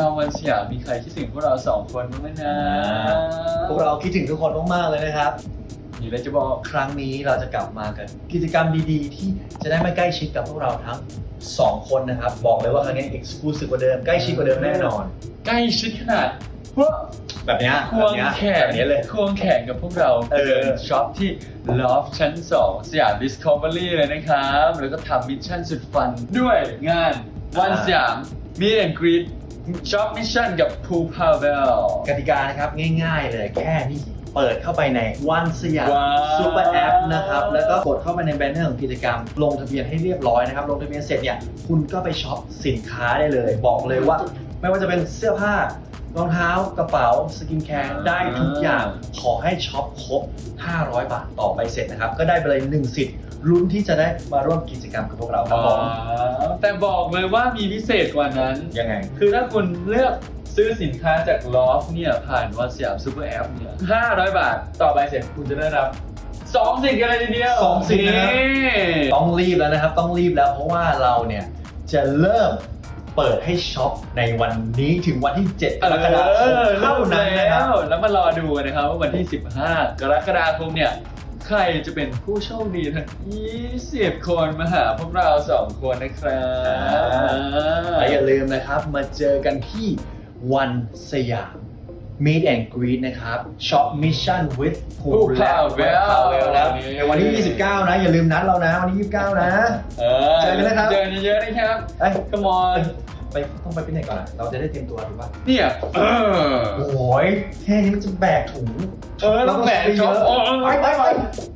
าววันสยามมีใครคิดถึงพวกเราสองคนบ้างไหมนะพวกเราคิดถึงทุกคนมากๆเลยนะครับ มีอะไรจะบอกครั้งนี้เราจะกลับมากัน กิจกรรมดีๆ ที่จะได้มาใกล้ชิดกับพวกเราทั้ง2คนนะครับ บอกเลยว่าครั้งนี้ exclusive กว่าเดิมใกล้ชิดกว่าเดิมแน่นอน ใกล้ชิดขนาดพวกแบบเนี้ยคแบวบงเนี้ยแขแบนบเนี้ยเลยควงแขนกับพวกเราเออเดินช็อปที่ Loft ชั้น 2 สยาม Discovery เลยนะครับ แล้วก็ทำมิชชั่นสุดฟันด้วยงานวันสยาม Meet and Greet ช็อปมิชชั่นกับภูพาเวล กติกานะครับง่ายๆเลยแค่นี้เปิดเข้าไปในวันสยามว้าวซูเปอร์แอปนะครับ แล้วก็กดเข้าไปในแบนเนอร์ของกิจกรรม ลงทะเบียนให้เรียบร้อยนะครับ ลงทะเบียนเสร็จเนี่ย คุณก็ไปช็อปสินค้าได้เลย บอกเลยว่า ไม่ว่าจะเป็นเสื้อผ้า รองเท้ากระเป๋าสกินแคร์ได้ทุกอย่างขอให้ช็อปครบ 500 บาทต่อไปเสร็จนะครับ ก็ได้ไปเลย1สิทธิ์ลุ้นที่จะได้มาร่วมกิจกรรมกับพวกเราครับผมแต่บอกเลยว่ามีพิเศษกว่านั้น ยังไง คือถ้าคุณเลือกซื้อสินค้าจากลอฟเนี่ยผ่านวันสยามซูเปอร์แอปเนี่ย500 บาทต่อไปเสร็จคุณจะได้รับ2สิ่งกันเลยทีเดียวสองสิ่งนะครับนี่ต้องรีบแล้วนะครับ ต้องรีบแล้วเพราะว่าเราเนี่ยจะเริ่ม เปิดให้ช็อปในวันนี้ถึงวันที่ 7 กรกฎาคมเท่านั้นนะครับเออแล้วมารอดูนะครับว่าวันที่ 15 กรกฎาคมเนี่ย ใครจะเป็นผู้โชคดีทั้ง 20 คนมาหาพวกเราสองคนนะครับและอย่าลืมนะครับมาเจอกันที่วันสยาม Meet and Greet นะครับ Shop Mission with ภูภูและพาเวลพาเวลแล้วในวันที่ 29 นะ อย่าลืมนัดเรานะ วันที่ 29 นะ เออเจอกันนะครับ เจอกันเยอะๆนะครับเอ้ย Come on ไปต้องไปฟิตเนสก่อนอะเราจะได้เตรียมตัวถูกป่ะเนี่ยเออโอ้ยแค่นี้มันจะแบกถุงเออต้องแบกเยช็อปอะโอ้ยไปไปไป